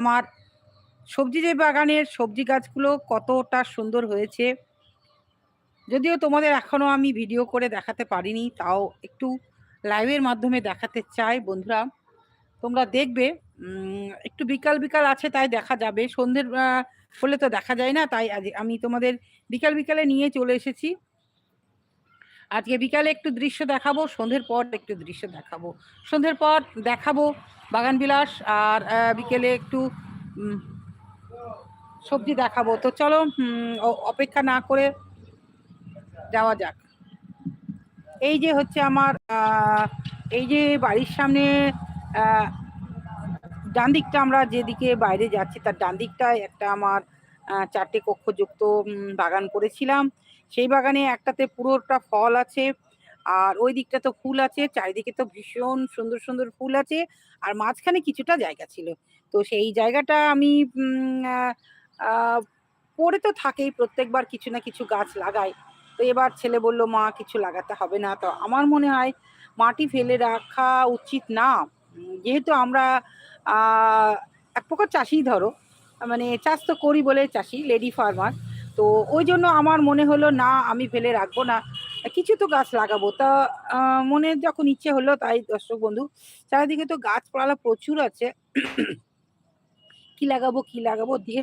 আমার সবজি যে বাগানের সবজি গাছগুলো কতটা সুন্দর হয়েছে। যদিও তোমাদের এখনও আমি ভিডিও করে দেখাতে পারিনি, তাও একটু লাইভের মাধ্যমে দেখাতে চাই বন্ধুরা। তোমরা দেখবে একটু বিকাল বিকাল আছে তাই দেখা যাবে। সন্ধ্যের হলে তো দেখা যায় না, তাই আমি তোমাদের বিকাল বিকালে নিয়ে চলে এসেছি। আজকে বিকালে একটু দৃশ্য দেখাবো, সন্ধ্যের পর একটু দৃশ্য দেখাবো। সন্ধ্যের পর দেখাবো বাগান বিলাস আর বিকেলে একটু সবজি দেখাবো। তো চলো অপেক্ষা না করে যাওয়া যাক। এই যে হচ্ছে আমার এই যে বাড়ির সামনে ডান দিকটা আমরা যেদিকে বাইরে যাচ্ছি, তার ডান দিকটায় একটা আমার চারটে কক্ষযুক্ত বাগান করেছিলাম। সেই বাগানে একটাতে পুরোটা ফল আছে, আর ওই দিকটা তো ফুল আছে, চারিদিকে তো ভীষণ সুন্দর সুন্দর ফুল আছে, আর মাঝখানে কিছুটা জায়গা ছিল। তো সেই জায়গাটা আমি পড়ে তো থাকেই, প্রত্যেকবার কিছু না কিছু গাছ লাগাই। তো এবার ছেলে বলল, মা, কিছু লাগাতে হবে না। তো আমার মনে হয়, মাটি ফেলে রাখা উচিত না। যেহেতু আমরা এক প্রকার চাষি ধরো মানে চাষ তো করি বলে চাষি, লেডি ফার্মার। তো ওই জন্য আমার মনে হলো, না, আমি ফেলে রাখব না। কিছু তো গাছ লাগাবো। তা মনে যখন ইচ্ছে হলো, তাই দর্শক বন্ধু, চারিদিকে তো গাছপালা প্রচুর আছে। কি লাগাবো কি লাগাবো দিয়ে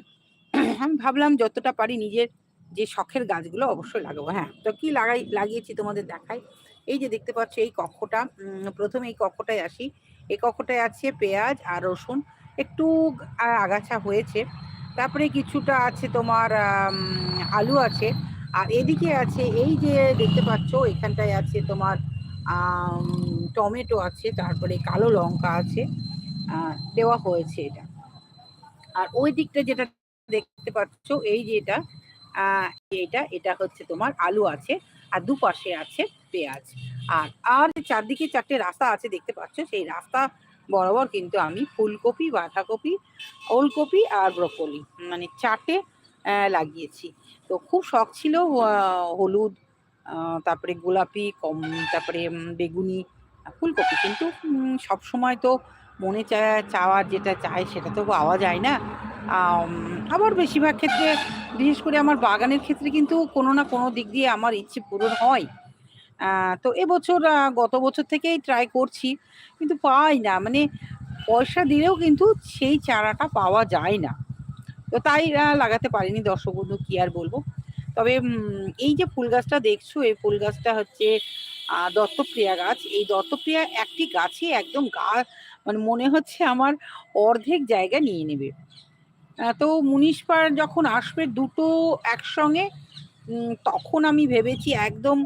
আমি ভাবলাম যতটা পারি নিজের যে শখের গাছগুলো অবশ্যই লাগাবো। হ্যাঁ তো কি লাগাই, লাগিয়েছি তোমাদের দেখাই। এই যে দেখতে পাচ্ছ, এই কক্ষটা প্রথমে এই কক্ষটায় আসি। এই কক্ষটায় আছে পেঁয়াজ আর রসুন। একটু আগাছা হয়েছে। তারপরে কিছুটা আছে তোমার আলু আছে। আর এদিকে আছে, এই যে দেখতে পাচ্ছ, এখানটায় আছে তোমার টমেটো আছে, তারপরে কালো লঙ্কা আছে। দেওয়া হয়েছে এটা। আর ওই দিকটা যেটা দেখতে পাচ্ছ, এই যে এটা এটা এটা হচ্ছে তোমার আলু আছে, আর দুপাশে আছে পেঁয়াজ। আর আর চারদিকে চারটে রাস্তা আছে, দেখতে পাচ্ছ, সেই রাস্তা বরাবর, কিন্তু আমি ফুলকপি, বাঁধাকপি, ওলকপি আর ব্রকলি মানে চাটে লাগিয়েছি। তো খুব শখ ছিল হলুদ তারপরে গোলাপি, কম, তারপরে বেগুনি, ফুলকপি। কিন্তু সব সময় তো মনে চাওয়ার যেটা চায় সেটা তো পাওয়া যায় না। আবার বেশিরভাগ ক্ষেত্রে, বিশেষ করে আমার বাগানের ক্ষেত্রে কিন্তু কোনো না কোনো দিক দিয়ে আমার ইচ্ছে পূরণ হয়। তো এবছর গত বছর থেকেই ট্রাই করছি, কিন্তু পাই না। মানে পয়সা দিলেও কিন্তু সেই চারাটা পাওয়া যায় না। তো তাই লাগাতে পারিনি দর্শক বন্ধু, কি আর বলব? তবে এই যে ফুল গাছটা দেখছ, এই ফুল গাছটা হচ্ছে দত্তপ্রিয়া গাছ। এই দত্তপ্রিয়া একটি গাছে একদম গা মানে মনে হচ্ছে আমার অর্ধেক জায়গা নিয়ে নেবে। তো মুনিশপার যখন আসবে দুটো একসঙ্গে তখন আমি ভেবেছি একদম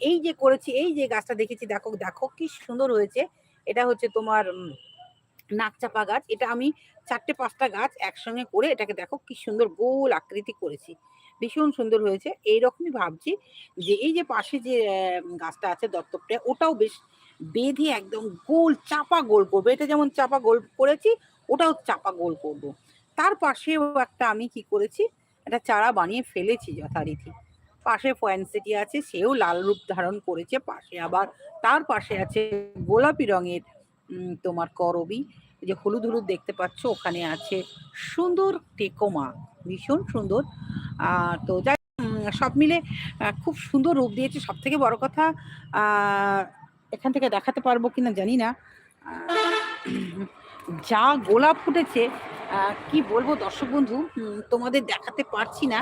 এই যে করেছি, এই যে গাছটা দেখেছি, দেখো দেখো কি সুন্দর হয়েছে। এটা হচ্ছে তোমার নাকচাপা গাছ। এটা আমি চারটে পাঁচটা গাছ একসঙ্গে করে এটাকে দেখো কি সুন্দর গোল আকৃতি করেছি। ভীষণ সুন্দর হয়েছে। এইরকমই ভাবছি যে এই যে পাশে যে গাছটা আছে দত্তপ্রিয়া ওটাও বেশ বেঁধে একদম গোল চাপা গোল করব। এটা যেমন চাপা গোল করেছি, ওটাও চাপা গোল করব। তার পাশেও একটা আমি কি করেছি, একটা চারা বানিয়ে ফেলেছি যথারীতি। পাশে ফয়েন্সিটি আছে, সেও লাল রূপ ধারণ করেছে পাশে। আবার তার পাশে আছে গোলাপি রঙের তোমার করবি। যে হলুদ হলুদ দেখতে পাচ্ছ, ওখানে আছে সুন্দর টেকোমা, ভীষণ সুন্দর। তো যাই সব মিলে খুব সুন্দর রূপ দিয়েছে। সব থেকে বড় কথা এখান থেকে দেখাতে পারব কিনা জানি না। যা গোলাপ ফুটেছে কি বলব দর্শক বন্ধু তোমাদের দেখাতে পারছি না।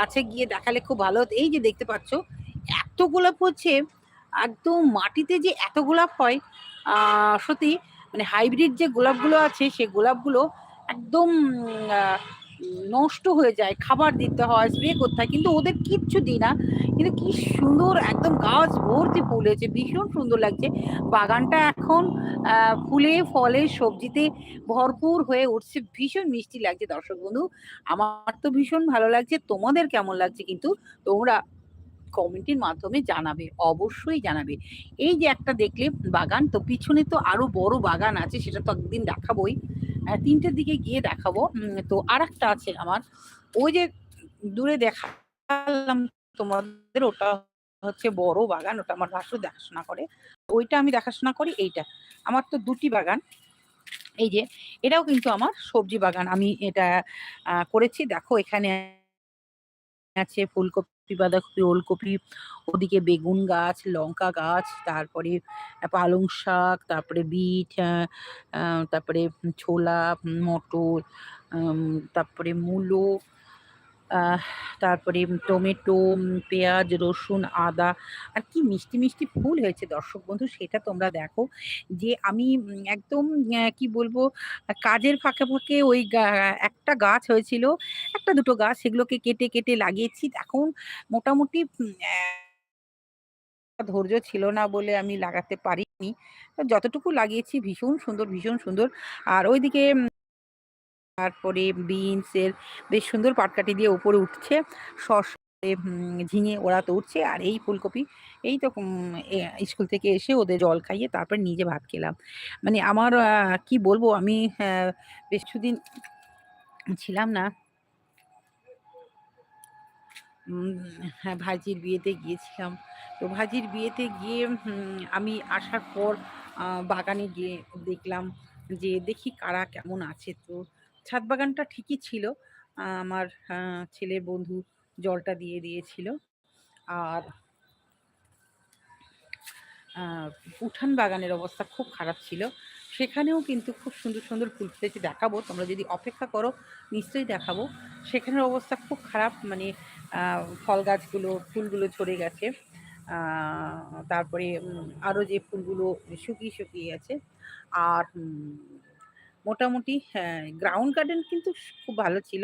কাছে গিয়ে দেখালে খুব ভালো হতো। এই যে দেখতে পাচ্ছ, এত গোলাপ হচ্ছে, একদম মাটিতে যে এত গোলাপ হয় সত্যি মানে হাইব্রিড যে গোলাপগুলো আছে, সে গোলাপগুলো একদম নষ্ট হয়ে যায়, খাবার দিতে হয় স্প্রে করতে হয়, কিন্তু ওদের কিচ্ছু দিই না। কিন্তু কি সুন্দর একদম গাছ ভর্তি ফুল হয়েছে, ভীষণ সুন্দর লাগছে। বাগানটা এখন ফুলে, ফলে, সবজিতে ভরপুর হয়ে উঠছে, ভীষণ মিষ্টি লাগছে দর্শক বন্ধু। আমার তো ভীষণ ভালো লাগছে, তোমাদের কেমন লাগছে কিন্তু তোমরা কমেন্টের মাধ্যমে জানাবে, অবশ্যই জানাবে। এই যে একটা দেখলে বাগান, তো পিছনে তো আরও বড় বাগান আছে, সেটা তো একদিন দেখাবোই। তিনটের দিকে গিয়ে দেখাবো। তো আর একটা আছে আমার। ওই যে দূরে দেখালাম তোমাদের ওটা হচ্ছে বড় বাগান ওটা আমার ভাসু দেখাশোনা করে। ওইটা আমি দেখাশোনা করি এইটা। আমার তো দুটি বাগান। এই যে এটাও কিন্তু আমার সবজি বাগান। আমি এটা করেছি। দেখো এখানে আছে ফুলকপি, বাঁধাকপি, ওলকপি, ওদিকে বেগুন গাছ, লঙ্কা গাছ, তারপরে পালং শাক, তারপরে বিট, তারপরে ছোলা, মটর, তারপরে মূলো, তারপরে টমেটো, পেঁয়াজ, রসুন, আদা আর কি মিষ্টি, মিষ্টি ফুল হয়েছে দর্শক বন্ধু সেটা তোমরা দেখো। যে আমি একদম কি বলব কাজের ফাঁকে, ফাঁকে ওই একটা গাছ হয়েছিল, একটা দুটো গাছ সেগুলোকে কেটে, কেটে লাগিয়েছি। এখন মোটামুটি ধৈর্য ছিল না বলে আমি লাগাতে পারিনি। যতটুকু লাগিয়েছি ভীষণ সুন্দর, ভীষণ সুন্দর। আর ওইদিকে তারপরে বিনসের বেশ সুন্দর পাটকাঠি দিয়ে উপরে উঠছে। শসা, ঝিঙে ওরা তো উঠছে। আর এই ফুলকপি এই তো স্কুল থেকে এসে ওদের জল খাইয়ে তারপর নিজে ভাত খেলাম। মানে আমার কি বলব আমি বেশ কিছুদিন ছিলাম না। হ্যাঁ, ভাইঝির বিয়েতে গিয়েছিলাম। তো ভাজির বিয়েতে গিয়ে আমি আসার পর বাগানে গিয়ে দেখলাম যে দেখি কারা কেমন আছে। তো ছাদ বাগানটা ঠিকই ছিল। আমার আ ছেলের বন্ধু জলটা দিয়ে দিয়েছিল। আর উঠান বাগানের অবস্থা খুব খারাপ ছিল। সেখানেও কিন্তু খুব সুন্দর, সুন্দর ফুল ফুটেছে দেখাবো। তোমরা যদি অপেক্ষা করো নিশ্চয়ই দেখাবো। সেখানের অবস্থা খুব খারাপ মানে ফল গাছগুলো, ফুলগুলো ঝরে গেছে। তারপরে আরও যে ফুলগুলো শুকিয়ে, শুকিয়ে গেছে। আর মোটামুটি হ্যাঁ, গ্রাউন্ড গার্ডেন কিন্তু খুব ভালো ছিল।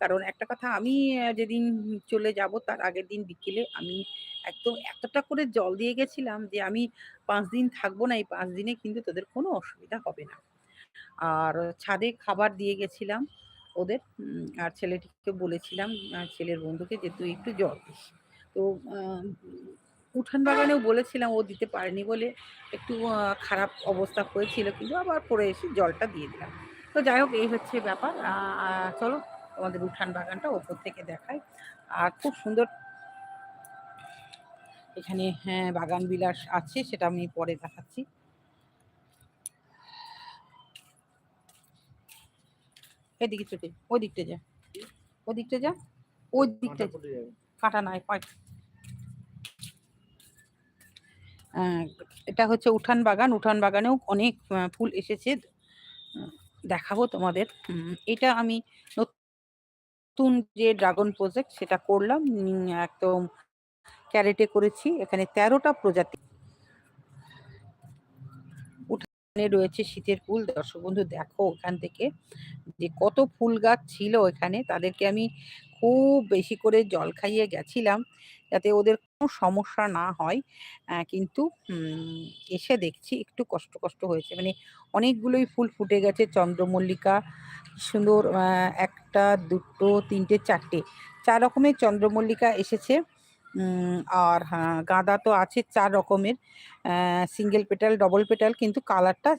কারণ একটা কথা আমি যেদিন চলে যাব তার আগের দিন বিকেলে আমি একদম এতটা করে জল দিয়ে গেছিলাম যে আমি পাঁচ দিন থাকব না। এই পাঁচ দিনে কিন্তু তাদের কোনো অসুবিধা হবে না। আর ছাদে খাবার দিয়ে গেছিলাম ওদের। আর ছেলেটিকে বলেছিলাম ছেলের বন্ধুকে যে, "তুই একটু জল দিস।" তো উঠান বাগানেও বলেছিলাম ও দিতে পারেনি বলে একটু খারাপ অবস্থা হয়েছিল। কিন্তু আবার পরে এসে জলটা দিয়ে দিলাম। তো যাই হোক এই হচ্ছে ব্যাপার। চলো আমাদের উঠান বাগানটা ওপর থেকে দেখাই। আর খুব সুন্দর এখানে হ্যাঁ, বাগান বিলাস আছে সেটা আমি পরে দেখাচ্ছি। এদিকে চলে ওই দিকটা যা। ওদিকটা যা। ওই দিকটা কাঁটা নাই পাই এটা হচ্ছে উঠান বাগান। উঠান বাগানেও অনেক ফুল এসেছে। দেখাবো তোমাদের। এটা আমি নতুন যে ড্রাগন প্রজেক্ট সেটা করলাম। একদম ক্যারেটে করেছি। এখানে ১৩ টা প্রজাতি। উঠানে রয়েছে শীতের ফুল। দর্শক বন্ধু, দেখো ওখান থেকে যে কত ফুল গাছ ছিল এখানে তাদেরকে আমি খুব বেশি করে জল খাইয়ে গেছিলাম। যাতে ওদের কোনো সমস্যা না হয়। কিন্তু এসে দেখছি একটু কষ্ট, কষ্ট হয়েছে। মানে অনেকগুলোই ফুল ফুটে গেছে চন্দ্রমল্লিকা সুন্দর আ ১ টা ২ টো ৩ টে ৪ টে। ৪ রকমের চন্দ্রমল্লিকা এসেছে। আর গাঁদা তো আছে চার রকমের। সিঙ্গেল পেটাল, ডবল পেটাল কিন্তু কালারটা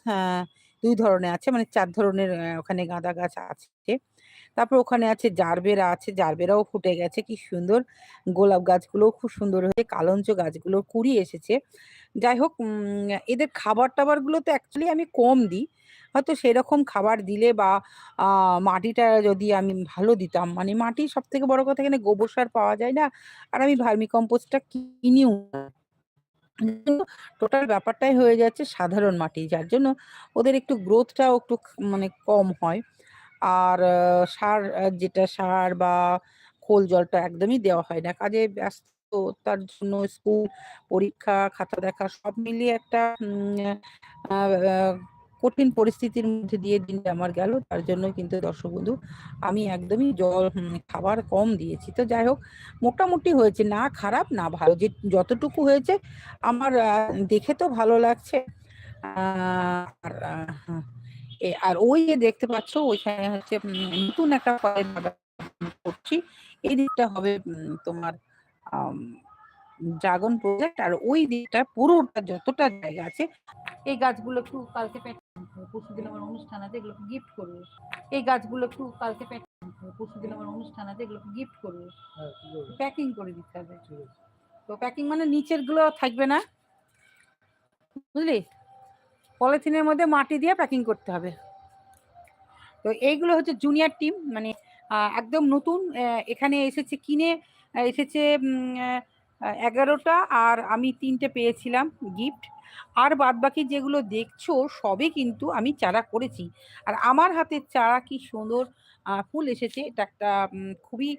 দুই ধরনের আছে। মানে চার ধরনের ওখানে গাঁদা গাছ আছে। তারপর ওখানে আছে জারবেরা আছে। জারবেরাও ফুটে গেছে, কি সুন্দর। গোলাপ গাছগুলোও খুব সুন্দর হয়েছে। কালঞ্চ গাছগুলো কুঁড়ি এসেছে। যাই হোক এদের খাবার-টাবারগুলো তো অ্যাকচুয়ালি আমি কম দিই। হয়তো সেরকম খাবার দিলে বা মাটিটা যদি আমি ভালো দিতাম মানে মাটি সব থেকে বড় কথা এখানে গোবর সার পাওয়া যায় না। আর আমি ভার্মি কম্পোস্টটা কিনিও টোটাল ব্যাপারটাই হয়ে যাচ্ছে সাধারণ মাটি। যার জন্য ওদের একটু গ্রোথটাও একটু মানে কম হয়। আর সার যেটা সার বা খোল জলটা একদমই দেওয়া হয় না। কাজে ব্যস্ততার জন্য স্কুল, পরীক্ষা, খাতা দেখা সব মিলিয়ে একটা কঠিন পরিস্থিতির মধ্যে দিয়ে দিনটা আমার গেল। তার জন্য কিন্তু দর্শক বন্ধু আমি একদমই জল খাবার কম দিয়েছি। তো যাই হোক মোটামুটি হয়েছে। না খারাপ না ভালো। যে যতটুকু হয়েছে আমার দেখে তো ভালো লাগছে। আর আ হা এ আর ওই যে দেখতে পাচ্ছ ওইখানে হচ্ছে নতুন একটা করছি। এই দিকটা হবে তোমার ড্রাগন প্রজেক্ট আর ওই দিকটা পুরোটা যতটা জায়গা আছে এই গাছগুলো একটু কালকে প্যাক পরশুদিন আমার অনুষ্ঠান আছে এগুলোকে গিফট করব। এই গাছগুলো একটু কালকে প্যাক পরশুদিন আমার অনুষ্ঠান আছে এগুলোকে গিফট করব। প্যাকিং করে দিতে হবে। তো প্যাকিং মানে নিচেরগুলো থাকবে না। বুঝলি? পলিথিনের মধ্যে মাটি দিয়ে প্যাকিং করতে হবে। তো এইগুলো হচ্ছে জুনিয়র টিম মানে একদম নতুন এখানে এসেছে, কিনে এসেছে এগারোটা আর আমি তিনটে পেয়েছিলাম গিফট আর বাদ বাকি যেগুলো দেখছ, সবই কিন্তু আমি চারা করেছি। আর আমার হাতের চারা কি সুন্দর ফুল এসেছে। এটা একটা খুবই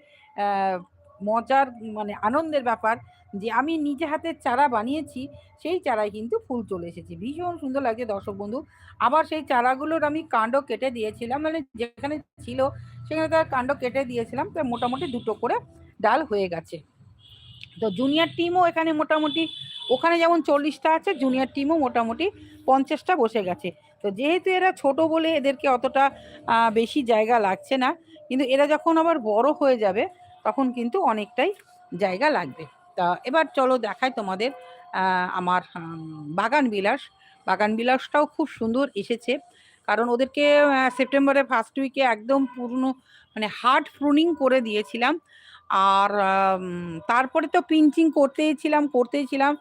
মজার মানে আনন্দের ব্যাপার। যে আমি নিজে হাতে চারা বানিয়েছি, সেই চারায় কিন্তু ফুল চলে এসেছে। ভীষণ সুন্দর লাগছে দর্শক বন্ধু। আবার সেই চারাগুলোর আমি কাণ্ড কেটে দিয়েছিলাম মানে যেখানে ছিল সেখানে তার কাণ্ড কেটে দিয়েছিলাম, তো মোটামুটি দুটো করে ডাল হয়ে গেছে। তো জুনিয়র টিমও এখানে মোটামুটি, ওখানে যেমন চল্লিশটা আছে জুনিয়র টিমও মোটামুটি পঞ্চাশটা বসে গেছে। তো যেহেতু এরা ছোট বলে এদেরকে অতটা বেশি জায়গা লাগছে না, কিন্তু এরা যখন আবার বড় হয়ে যাবে, তখন কিন্তু অনেকটাই জায়গা লাগবে। তা এবার চলো দেখাই তোমাদের আমার বাগান বিলাস। বাগান বিলাসটাও খুব সুন্দর এসেছে। কারণ ওদেরকে সেপ্টেম্বরের ফার্স্ট উইকে একদম পুরনো মানে হার্ড প্রুনিং করে দিয়েছিলাম। আর তারপরে তো পিঞ্চিং করতেই ছিলাম করতেই ছিলাম।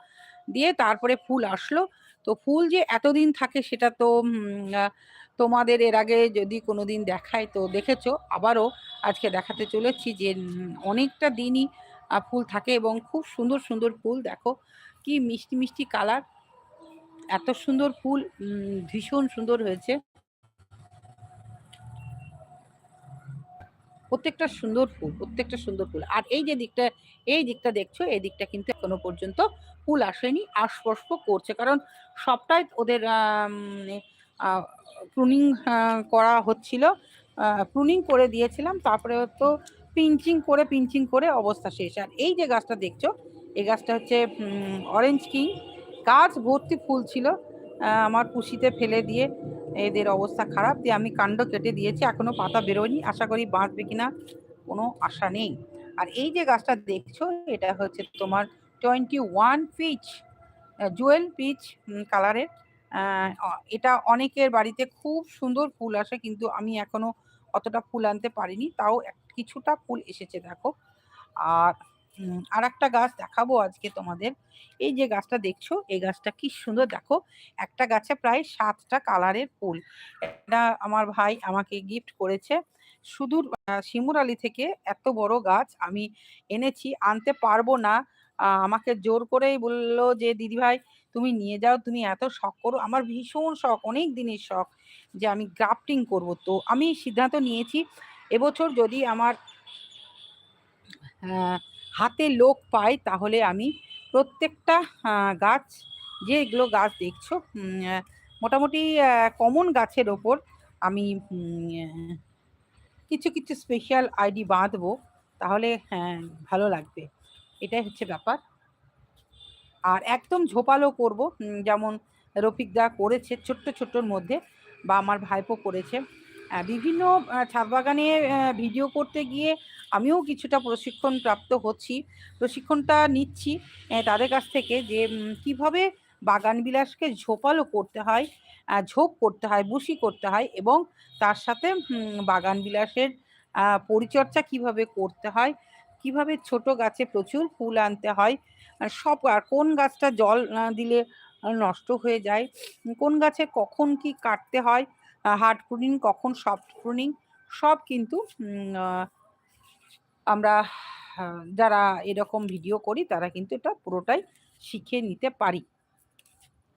দিয়ে তারপরে ফুল আসলো। তো ফুল যে এতদিন থাকে সেটা তো তোমাদের এর আগে যদি কোনো দিন দেখায় তো দেখেছ। আবারও আজকে দেখাতে চলেছি যে অনেকটা দিনই ফুল থাকে এবং খুব সুন্দর সুন্দর ফুল, দেখো। কি মিষ্টি মিষ্টি কালার। এত সুন্দর ফুল ভীষণ সুন্দর হয়েছে। প্রত্যেকটা সুন্দর ফুল, প্রত্যেকটা সুন্দর ফুল। আর এই যে দিকটা, এই দিকটা দেখছ, এই দিকটা কিন্তু এখনও পর্যন্ত ফুল আসেনি আস্পষ্ট করছে। কারণ সবটাই ওদের প্রুনিং করা হচ্ছিল। প্রুনিং করে দিয়েছিলাম তারপরে তো পিঞ্চিং করে পিঞ্চিং করে অবস্থা শেষ। আর এই যে গাছটা দেখছ, এই গাছটা হচ্ছে অরেঞ্জ কিং গাছ ভর্তি ফুল ছিল আমার কুশিতে ফেলে দিয়ে এদের অবস্থা খারাপ দিয়ে আমি কাণ্ড কেটে দিয়েছি এখনও পাতা বেরোয়নি। আশা করি বাঁচবে কিনা কোনো আশা নেই। আর এই যে গাছটা দেখছ, এটা হচ্ছে তোমার twenty one peach jewel peach কালারের এটা অনেকের বাড়িতে খুব সুন্দর ফুল আসে, কিন্তু আমি এখনও অতটা ফুল আনতে পারিনি, তাও এক- কিছুটা ফুল এসেছে দেখো। আর আর একটা গাছ দেখাবো আজকে তোমাদের। এই যে গাছটা দেখছ এই গাছটা কি সুন্দর দেখো। একটা গাছে প্রায় সাতটা কালারের ফুল। এটা আমার ভাই আমাকে গিফট করেছে। সুদূর আহ, শিমুরালি থেকে এত বড় গাছ আমি এনেছি আনতে পারব না। আমাকে জোর করেই বলল যে দিদি ভাই তুমি নিয়ে যাও তুমি এত শখ করো। আমার ভীষণ শখ অনেক দিনের শখ যে আমি গ্রাফটিং করব। তো আমি সিদ্ধান্ত নিয়েছি এবছর যদি আমার হাতে লোক পাই তাহলে আমি প্রত্যেকটা গাছ, যেগুলো গাছ দেখছ মোটামুটি কমন গাছের ওপর আমি কিছু কিছু স্পেশাল আইডি বাঁধবো, তাহলে হ্যাঁ ভালো লাগবে। এটাই হচ্ছে ব্যাপার। আর একদম ঝোপালো করব যেমন রফিকদা করেছে ছোট্ট, ছোট্টর মধ্যে, বা আমার ভাইপো করেছে বিভিন্ন ছাদ বাগানে ভিডিও করতে গিয়ে আমিও কিছুটা প্রশিক্ষণ প্রাপ্ত হচ্ছি। প্রশিক্ষণটা নিচ্ছি তাদের কাছ থেকে যে কীভাবে বাগান বিলাসকে ঝোপালো করতে হয় ঝোপ করতে হয় বুশি করতে হয় এবং তার সাথে বাগান বিলাসের পরিচর্যা কীভাবে করতে হয়, কীভাবে ছোট গাছে প্রচুর ফুল আনতে হয় সব, আর কোন গাছটা জল দিলে নষ্ট হয়ে যায়, কোন গাছে কখন কি কাটতে হয় হার্ড প্রুনিং কখন সফট প্রুনিং সব কিন্তু আমরা যারা এরকম ভিডিও করি তারা কিন্তু এটা পুরোটাই শিখে নিতে পারি।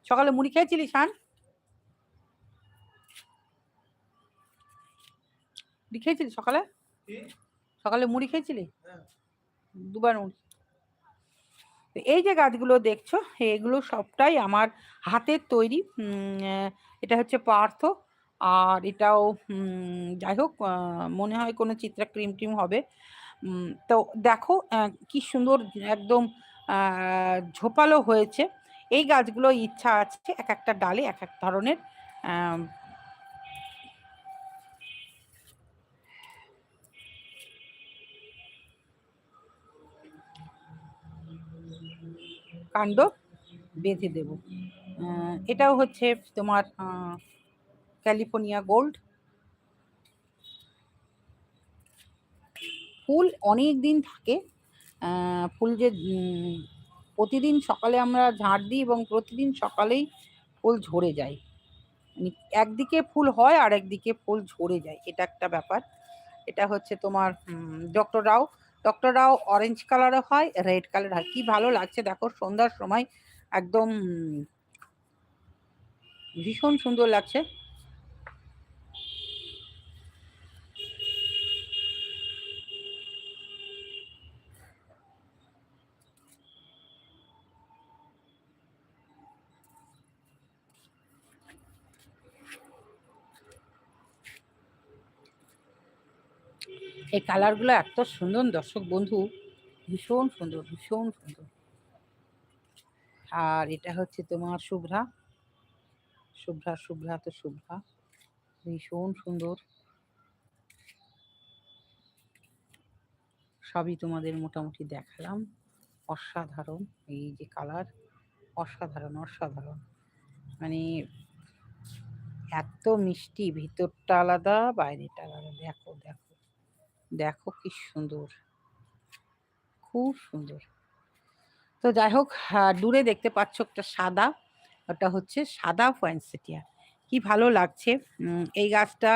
সকালে মুড়ি খেয়েছিলি শান? মুড়ি খেয়েছিলি সকালে? সকালে মুড়ি খেয়েছিলি? হ্যাঁ। দুবার মুড়ি। তো এই যে গাছগুলো দেখছ এগুলো সবটাই আমার হাতের তৈরি এটা হচ্ছে পার্থ। আর এটাও যাই হোক মনে হয় কোনো চিত্রা ক্রিম টিম হবে। তো দেখো কি সুন্দর একদম ঝোপালো হয়েছে। এই গাছগুলো ইচ্ছা আছে এক একটা ডালে এক এক ধরনের কাণ্ড বেঁধে দেব। এটাও হচ্ছে তোমার ক্যালিফোর্নিয়া গোল্ড। ফুল অনেক দিন থাকে ফুল যে প্রতিদিন সকালে আমরা ঝাড় দিই এবং প্রতিদিন সকালেই ফুল ঝরে যায়। মানে একদিকে ফুল হয় আর একদিকে ফুল ঝরে যায়, এটা একটা ব্যাপার। এটা হচ্ছে তোমার doctor Rao. Doctor Rao orange কালারও হয় রেড কালার হয়। কী ভালো লাগছে দেখো, সন্ধ্যার সময় একদম ভীষণ সুন্দর লাগছে। এই কালারগুলো এত সুন্দর, দর্শক বন্ধু। ভীষণ সুন্দর ভীষণ সুন্দর। আর এটা হচ্ছে তোমার শুভ্রা। শুভ্রা শুভ্রা তো শুভ্রা। ভীষণ সুন্দর। সবই তোমাদের মোটামুটি দেখালাম। অসাধারণ, এই যে কালার অসাধারণ অসাধারণ। মানে এত মিষ্টি, ভিতরটা আলাদা বাইরেটা আলাদা। দেখো দেখো। দেখো কি সুন্দর। খুব সুন্দর। তো যাই হোক দূরে দেখতে পাচ্ছ একটা সাদা, ওটা হচ্ছে সাদা পয়েন্টসেটিয়া কি ভালো লাগছে। এই গাছটা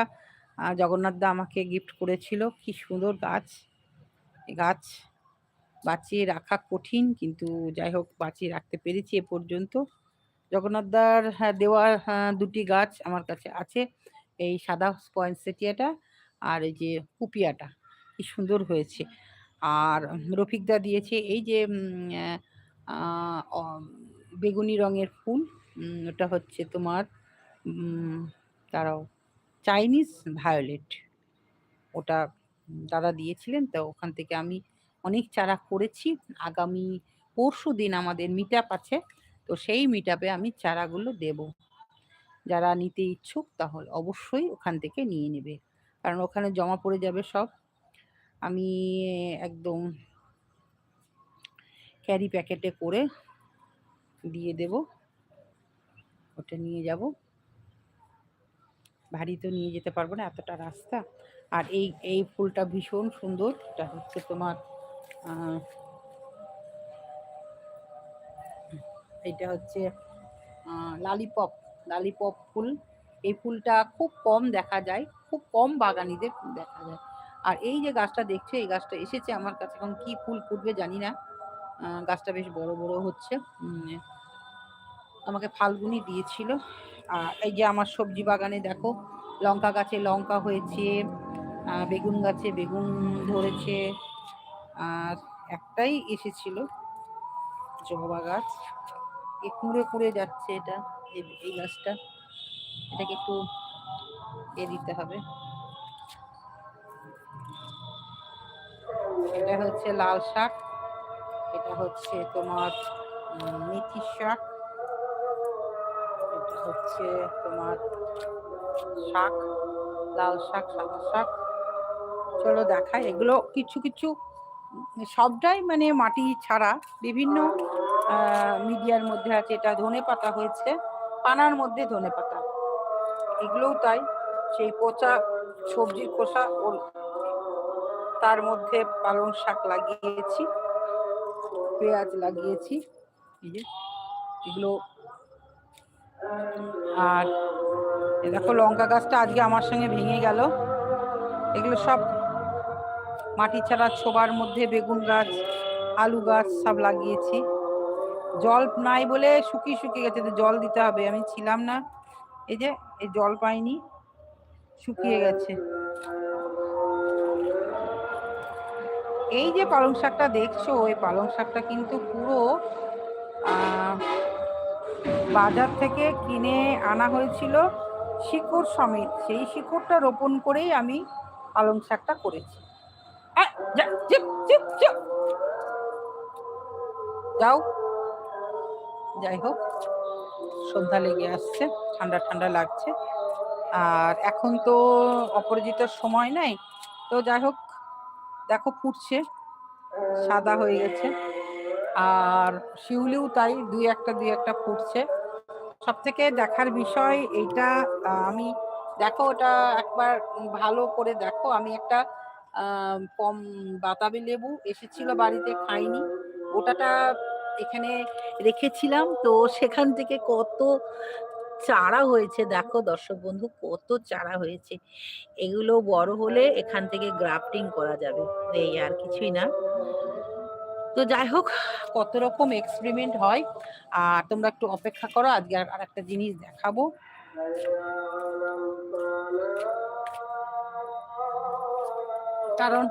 জগন্নাথ দা আমাকে গিফট করেছিল। কি সুন্দর গাছ। গাছ বাঁচিয়ে রাখা কঠিন, কিন্তু যাই হোক, বাঁচিয়ে রাখতে পেরেছি এ পর্যন্ত। জগন্নাথদার দেওয়া দুটি গাছ আমার কাছে আছে। এই সাদা পয়েন্টসেটিয়াটা আর এই যে পুপিয়াটা কি সুন্দর হয়েছে। আর রফিকদা দিয়েছে এই যে বেগুনি রঙের ফুল ওটা হচ্ছে তোমার তারাও চাইনিজ ভায়োলেট। ওটা দাদা দিয়েছিলেন, তো ওখান থেকে আমি অনেক চারা করেছি। আগামী পরশু দিন আমাদের মিট আছে, তো সেই মিট আমি চারাগুলো দেব। যারা নিতে ইচ্ছুক তাহলে অবশ্যই ওখান থেকে নিয়ে নেবে। কারণ ওখানে জমা পড়ে যাবে সব। আমি একদম ক্যারি প্যাকেটে করে দিয়ে দেব। ওটা নিয়ে যাব। ভারী তো নিয়ে যেতে পারব না, এতটা রাস্তা। আর এই এই ফুলটা ভীষণ সুন্দর। এটা হচ্ছে তোমার এটা হচ্ছে লালিপপ লালিপপ ফুল। এই ফুলটা খুব কম দেখা যায়, খুব কম বাগানিদের দেখা যায়। আর এই যে গাছটা দেখছ, এই গাছটা এসেছে আমার কাছে, এখন কি ফুল ফুটবে জানি না। গাছটা বেশ বড় বড় হচ্ছে। আমাকে ফাল্গুনি দিয়েছিল। আর এই যে আমার সবজি বাগানে দেখো, লঙ্কা গাছে লঙ্কা হয়েছে বেগুন গাছে বেগুন ধরেছে, আর একটাই এসেছিল, জবা গাছ। এ কুঁড়ে কুঁড়ে যাচ্ছে এটা এই গাছটা। এটাকে একটু এ দিতে হবে। এটা হচ্ছে লাল শাক। এটা হচ্ছে তোমার মেথি শাক। এটা হচ্ছে তোমার শাক, লাল শাক, সাদা শাক। চলো দেখাই। এগুলো কিছু কিছু, সবটাই মানে মাটি ছাড়া। বিভিন্ন মিডিয়ার মধ্যে আছে। এটা ধনে পাতা হয়েছে। পানার মধ্যে ধনে পাতা। এগুলোও তাই। সেই পচা সবজির খোসা তার মধ্যে পালং শাক লাগিয়েছি, পেঁয়াজ লাগিয়েছি, এই যে এগুলো। আর দেখো লঙ্কা গাছটা আজকে আমার সঙ্গে ভেঙে গেল। এগুলো সব মাটি ছাড়া ছোবার মধ্যে বেগুন গাছ, আলু গাছ সব লাগিয়েছি। জল নাই বলে শুকিয়ে শুকিয়ে গেছে জল দিতে হবে, আমি ছিলাম না। এই যে, এই জল পাইনি, শুকিয়ে গেছে। এই যে পালং শাকটা দেখছ ওই পালং শাকটা কিন্তু পুরো বাজার থেকে কিনে আনা হয়েছিল শিকড় সমেত। সেই শিকড়টা রোপণ করেই আমি পালং শাকটা করেছি। যাও। যাই হোক, সন্ধ্যা লেগে আসছে, ঠান্ডা ঠান্ডা লাগছে। আর এখন তো অপরাজিত সময় নাই। তো যাই হোক দেখো ফুটছে, সাদা হয়ে গেছে। আর শিউলিও তাই, দুই একটা দুই একটা ফুটছে। সব থেকে দেখার বিষয় এইটা আমি দেখো ওটা একবার ভালো করে দেখো। আমি একটা কম বাতাবি লেবু এসেছিল বাড়িতে খাইনি। ওটাটা এখানে রেখেছিলাম। তো সেখান থেকে কত চারা হয়েছে। দেখো দর্শক বন্ধু, কত চারা হয়েছে। এগুলো বড় হলে এখান থেকে গ্রাফটিং করা যাবে। এই আর কিছুই না। তো যাই হোক, কত রকম এক্সপেরিমেন্ট হয়। আর তোমরা একটু অপেক্ষা করো, আজকে আর একটা জিনিস দেখাবো। কারণ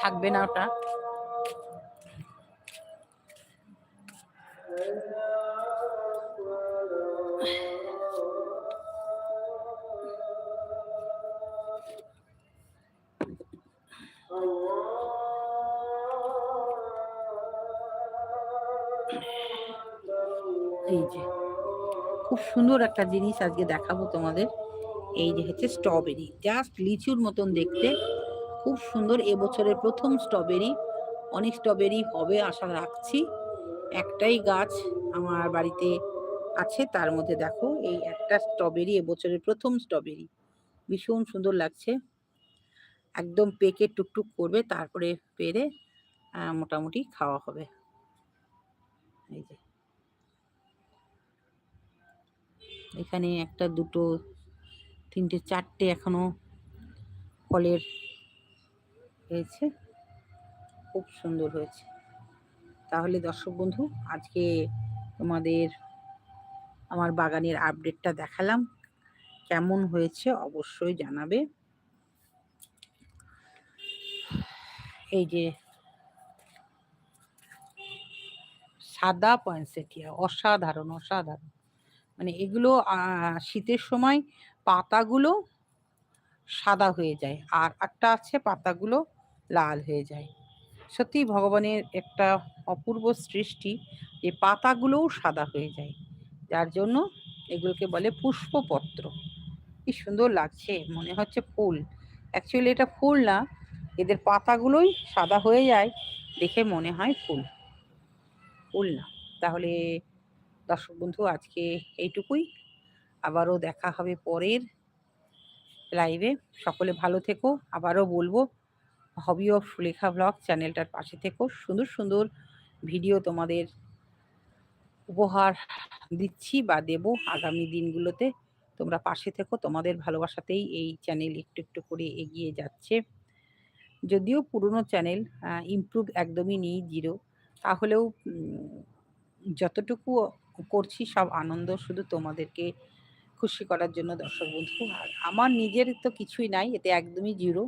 থাকবে না ওটা। এই যে, খুব সুন্দর একটা জিনিস আজকে দেখাবো তোমাদের। এই যে হচ্ছে স্ট্রবেরি জাস্ট লিচুর মতন দেখতে। খুব সুন্দর এবছরের প্রথম স্ট্রবেরি অনেক স্ট্রবেরি হবে আশা রাখছি। একটাই গাছ আমার বাড়িতে আছে, তার মধ্যে দেখো এই একটা স্ট্রবেরি এবছরের প্রথম স্ট্রবেরি ভীষণ সুন্দর লাগছে। একদম পেকে টুকটুক করবে, তারপরে পেরে মোটামুটি খাওয়া হবে। এই যে। এখানে একটা দুটো, তিনটে, চারটে এখনও ফলের হয়েছে। খুব সুন্দর হয়েছে। তাহলে দর্শক বন্ধু, আজকে তোমাদের, আমার বাগানের আপডেটটা দেখালাম। কেমন হয়েছে অবশ্যই জানাবে। এই যে সাদা পয়েন্সেটিয়া অসাধারণ অসাধারণ। মানে এগুলো শীতের সময় পাতাগুলো সাদা হয়ে যায় আর একটা আছে পাতাগুলো লাল হয়ে যায়। সত্যি ভগবানের একটা অপূর্ব সৃষ্টি, যে পাতাগুলোও সাদা হয়ে যায়। যার জন্য এগুলোকে বলে পুষ্পপত্র। কি সুন্দর লাগছে, মনে হচ্ছে ফুল। অ্যাকচুয়ালি এটা ফুল না এদের পাতাগুলোই সাদা হয়ে যায়, দেখে মনে হয় ফুল। ফুল না। তাহলে দর্শক বন্ধু, আজকে এইটুকুই। আবারও দেখা হবে পরের লাইভে সকলে ভালো থেকো। আবারও বলব হবি অফ সুলেখা ব্লগ চ্যানেলটার পাশে থেকো। সুন্দর সুন্দর ভিডিও তোমাদের উপহার দিচ্ছি বা দেব আগামী দিনগুলোতে। তোমরা পাশে থেকো। তোমাদের ভালোবাসাতেই এই চ্যানেল একটু একটু করে এগিয়ে যাচ্ছে। যদিও পুরনো চ্যানেল ইমপ্রুভ একদমই নেই জিরো তাহলেও যতটুকু করছি সব আনন্দ শুধু তোমাদেরকে খুশি করার জন্য দর্শক বন্ধু। আর আমার নিজের তো কিছুই নাই, এতে একদমই জিরো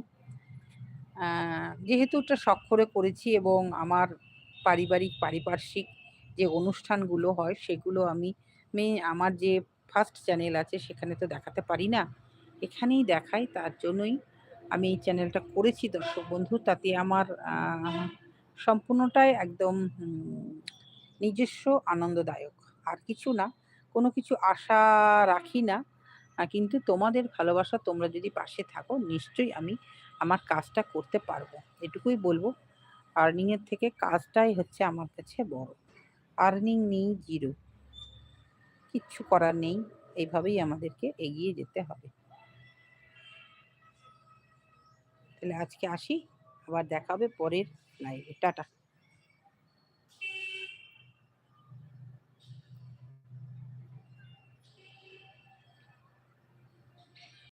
যেহেতু ওটা শখ করে করেছি এবং আমার পারিবারিক, পারিপার্শ্বিক যে অনুষ্ঠানগুলো হয়, সেগুলো আমি মেয়ে আমার যে ফার্স্ট চ্যানেল আছে, সেখানে তো দেখাতে পারি না। এখানেই দেখাই, তার জন্যই আমি এই চ্যানেলটা করেছি, দর্শক বন্ধু। তাতে আমার সম্পূর্ণটাই একদম নিজস্ব আনন্দদায়ক। আর কিছু না, কোনো কিছু আশা রাখি না। কিন্তু তোমাদের ভালোবাসা তোমরা যদি পাশে থাকো, নিশ্চয়ই আমি আমার কাজটা করতে পারব। এটুকুই বলব আর্নিংয়ের থেকে কাজটাই হচ্ছে আমার কাছে বড়। আর্নিং নেই জিরো কিচ্ছু করার নেই। এইভাবেই আমাদেরকে এগিয়ে যেতে হবে। তাহলে আজকে আসি আবার দেখাবে পরের লাইভে টাটা।